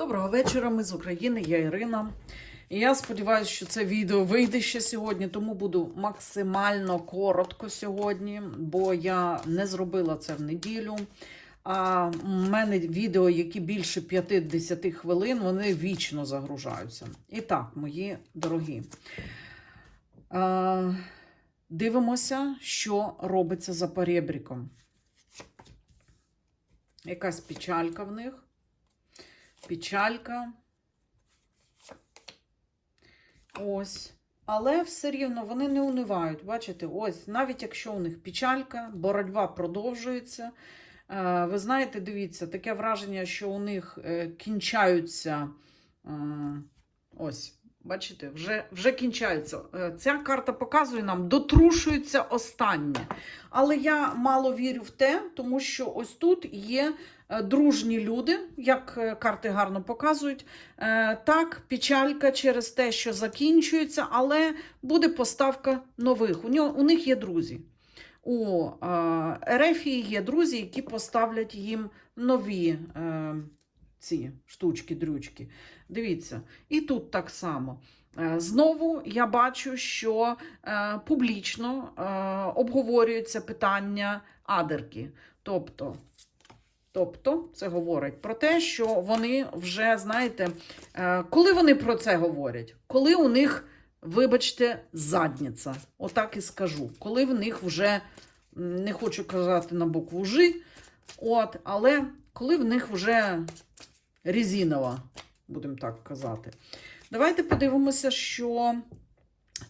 Доброго вечора, ми з України, я Ірина. І я сподіваюся, що це відео вийде ще сьогодні, тому буду максимально коротко сьогодні, бо я не зробила це в неділю. А в мене відео, які більше 50 хвилин, вони вічно загружаються. І так, мої дорогі. Дивимося, що робиться за перебріком. Якась печалька в них печалька. Ось. Але все рівно вони не унивають. Бачите, ось, навіть якщо у них печалька, боротьба продовжується. Е, Ви знаєте, дивіться, таке враження, що у них е, кінчаються. е, Ось, бачите, вже, вже кінчаються. Е, Ця карта показує нам, дотрушується останнє. Але я мало вірю в те, тому що ось тут є е, дружні люди, як е, карти гарно показують. Так, печалька через те, що закінчується, але буде поставка нових. У, нього, у них є друзі. У Ерефії є друзі, які поставлять їм нові ці штучки-дрючки. Дивіться, і тут так само. Е, Знову я бачу, що е, публічно е, обговорюється питання адерки. Тобто, тобто, це говорить про те, що вони вже, знаєте, коли вони про це говорять, коли у них, вибачте, задниця, отак і скажу, коли в них вже, не хочу казати на букву Ж, от, але коли в них вже резинова, будемо так казати. Давайте подивимося, що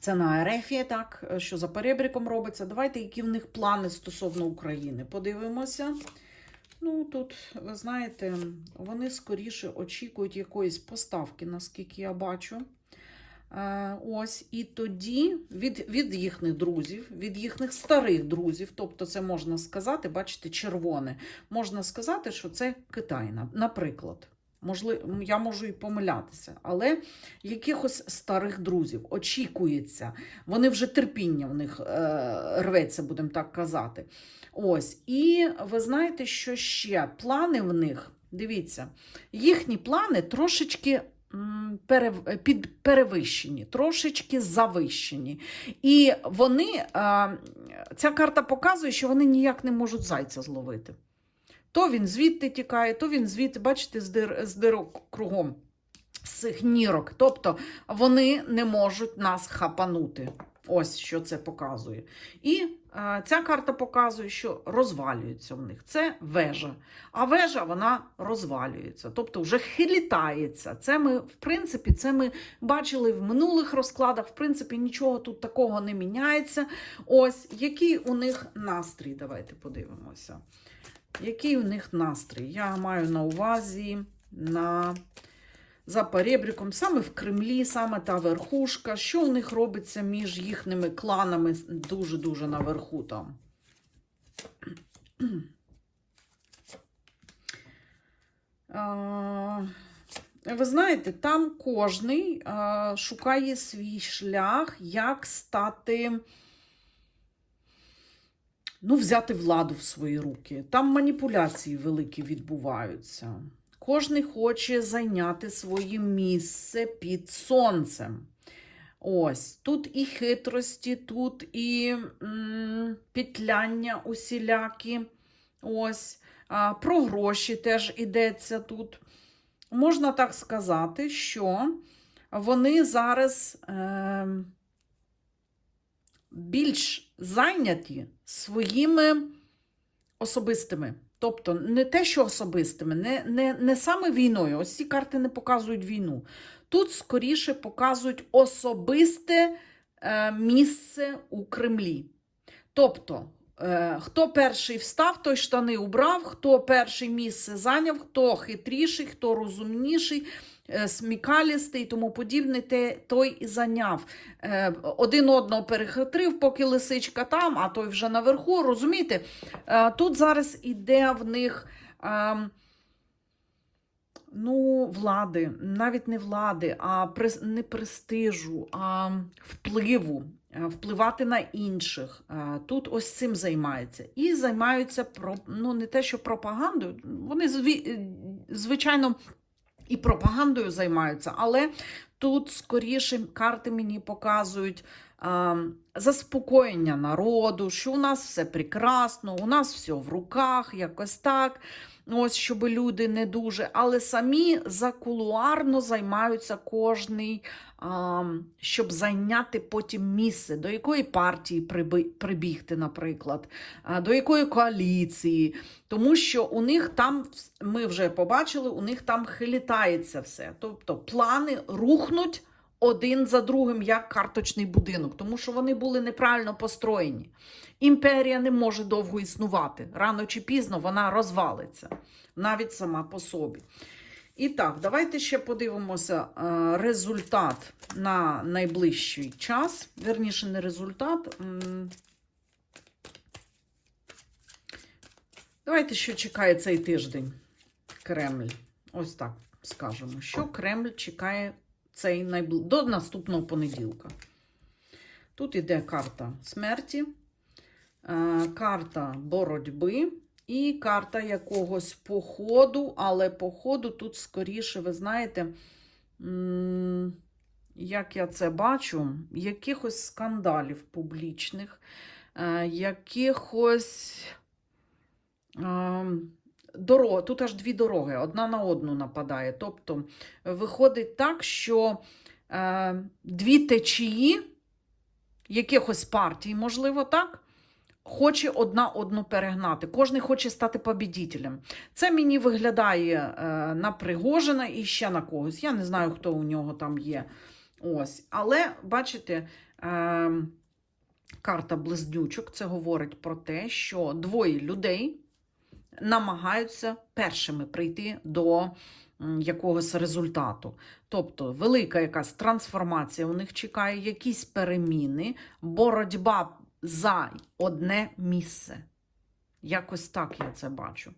це на Ерефії, так, що за перебріком робиться. Давайте, які в них плани стосовно України. Подивимося. Ну, тут, ви знаєте, вони скоріше очікують якоїсь поставки, наскільки я бачу. Е, Ось, і тоді від, від їхніх друзів, від їхніх старих друзів, тобто це можна сказати, бачите, червоне, можна сказати, що це Китай, наприклад. Можливо, я можу і помилятися, але якихось старих друзів очікується. Вони вже терпіння в них е, рветься, будемо так казати. Ось. І ви знаєте, що ще? Плани в них, дивіться, їхні плани трошечки під, перевищені, трошечки завищені. І вони, е, ця карта показує, що вони ніяк не можуть зайця зловити. То він звідти тікає, то він звідти, бачите, з, дир, дирок кругом, з цих нірок. Тобто вони не можуть нас хапанути. Ось що це показує. І е, ця карта показує, що розвалюється в них. Це вежа. А вежа вона розвалюється, тобто вже хилітається. Це ми, в принципі, це ми бачили в минулих розкладах. В принципі, нічого тут такого не міняється. Ось який у них настрій. Давайте подивимося. Який у них настрій? Я маю на увазі на за перебріком, саме в Кремлі, саме та верхушка. Що у них робиться між їхніми кланами дуже-дуже наверху там? Ви знаєте, там кожний шукає свій шлях, як стати ну, взяти владу в свої руки. Там маніпуляції великі відбуваються. Кожний хоче зайняти своє місце під сонцем. Ось тут і хитрості, тут і м, петляння усілякі. Ось, а, про гроші теж йдеться тут. Можна так сказати, що вони зараз. Е, більш зайняті своїми особистими. Тобто не те, що особистими, не, не, не саме війною. Ось ці карти не показують війну. Тут скоріше показують особисте е, місце у Кремлі. Тобто, хто перший встав, той штани убрав, хто перше місце зайняв, хто хитріший, хто розумніший, е, смікалістий і тому подібне, той і зайняв. Е, один одного перехитрив, поки лисичка там, а той вже наверху. Розумієте? Е, Тут зараз іде в них. ем, Ну, влади, навіть не влади, а не престижу, а впливу, е, впливати на інших. Е, Тут ось цим займаються. І займаються ну, не те, що пропагандою, вони е, звичайно і пропагандою займаються, але тут скоріше карти мені показують заспокоєння народу, що у нас все прекрасно, у нас все в руках, якось так. Ось, щоб люди не дуже, але самі закулуарно займаються кожний, щоб зайняти потім місце, до якої партії прибігти, наприклад, до якої коаліції. Тому що у них там, ми вже побачили, у них там хилітається все. Тобто плани рухнуть один за другим, як карточний будинок, тому що вони були неправильно построєні. Імперія не може довго існувати. Рано чи пізно вона розвалиться, навіть сама по собі. І так, давайте ще подивимося е, результат на найближчий час. Верніше, не результат. Давайте, що чекає цей тиждень Кремль. Ось так скажемо. Що Кремль чекає цей найбли... до наступного понеділка. Тут іде карта смерті, е, карта боротьби і карта якогось походу, але походу тут скоріше, ви знаєте, як я це бачу, якихось скандалів публічних, е, якихось. Дорога, тут аж дві дороги, одна на одну нападає. Тобто виходить так, що е, дві течії якихось партій, можливо, так, хоче одна одну перегнати. Кожен хоче стати побідітелем. Це мені виглядає е, на Пригожина і ще на когось. Я не знаю, хто у нього там є. Ось. Але, бачите, е, карта близнючок це говорить про те, що двоє людей намагаються першими прийти до якогось результату. Тобто велика якась трансформація у них чекає, якісь переміни, боротьба за одне місце. Якось так я це бачу.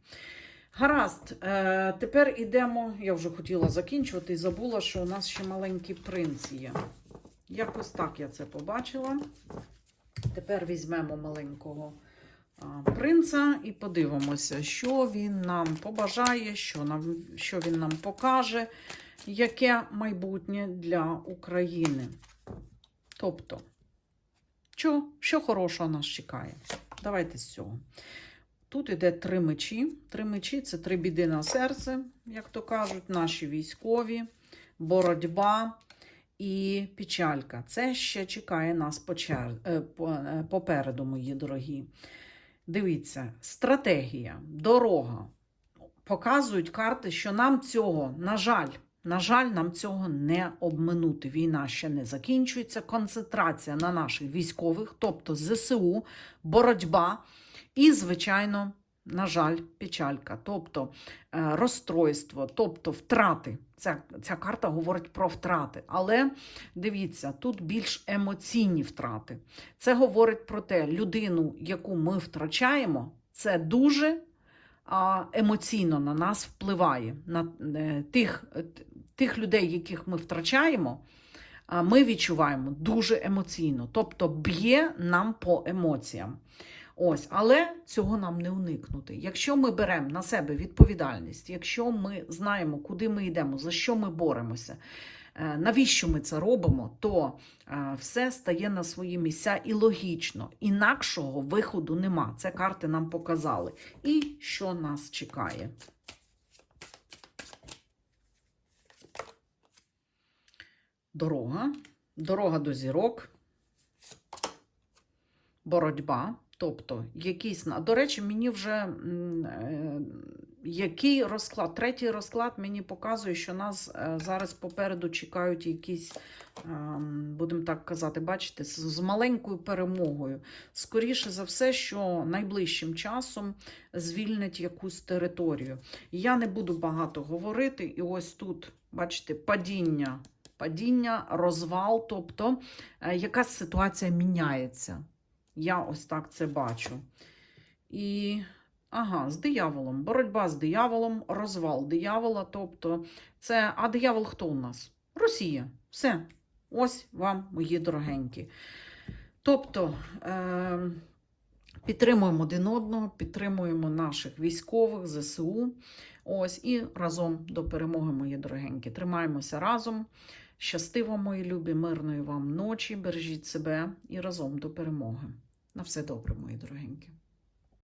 Гаразд, е, тепер ідемо. Я вже хотіла закінчувати і забула, що у нас ще маленький принц є. Якось так я це побачила. Тепер візьмемо маленького принца і подивимося, що він нам побажає, що, нам, що він нам покаже, яке майбутнє для України. Тобто, що, що хорошого нас чекає? Давайте з цього. Тут іде три мечі. Три мечі це три біди на серце, як то кажуть, наші військові, боротьба і печалька. Це ще чекає нас е, е, попереду, мої дорогі. Дивіться, стратегія, дорога. Показують карти, що нам цього, на жаль, на жаль, нам цього не обминути. Війна ще не закінчується. Концентрація на наших військових, тобто ЗСУ, боротьба і, звичайно, на жаль, печалька, тобто е, розстройство, тобто втрати. Ця, ця карта говорить про втрати. Але дивіться, тут більш емоційні втрати. Це говорить про те, людину, яку ми втрачаємо, це дуже емоційно на нас впливає. На е, тих, е, тих людей, яких ми втрачаємо, ми відчуваємо дуже емоційно. Тобто б'є нам по емоціям. Ось, але цього нам не уникнути. Якщо ми беремо на себе відповідальність, якщо ми знаємо, куди ми йдемо, за що ми боремося, е, навіщо ми це робимо, то е, все стає на свої місця і логічно. Інакшого виходу нема. Це карти нам показали. І що нас чекає? Дорога. Дорога до зірок. Боротьба. Тобто, якийсь до речі, мені вже е, який розклад, третій розклад мені показує, що нас е, зараз попереду чекають якісь, ем, будемо так казати, бачите, з, з маленькою перемогою. Скоріше за все, що найближчим часом звільнять якусь територію. Я не буду багато говорити, і ось тут, бачите, падіння. Падіння, розвал, тобто е, якась ситуація міняється. Я ось так це бачу. І, ага, з дияволом. Боротьба з дияволом, розвал диявола. Тобто, це. А диявол хто у нас? Росія. Все. Ось вам, мої дорогенькі. Тобто, е, підтримуємо один одного, підтримуємо наших військових, ЗСУ. Ось і разом до перемоги, мої дорогенькі. Тримаємося разом. Щастиво, мої любі, мирної вам ночі. Бережіть себе і разом до перемоги. На все добре, мої дорогенькі.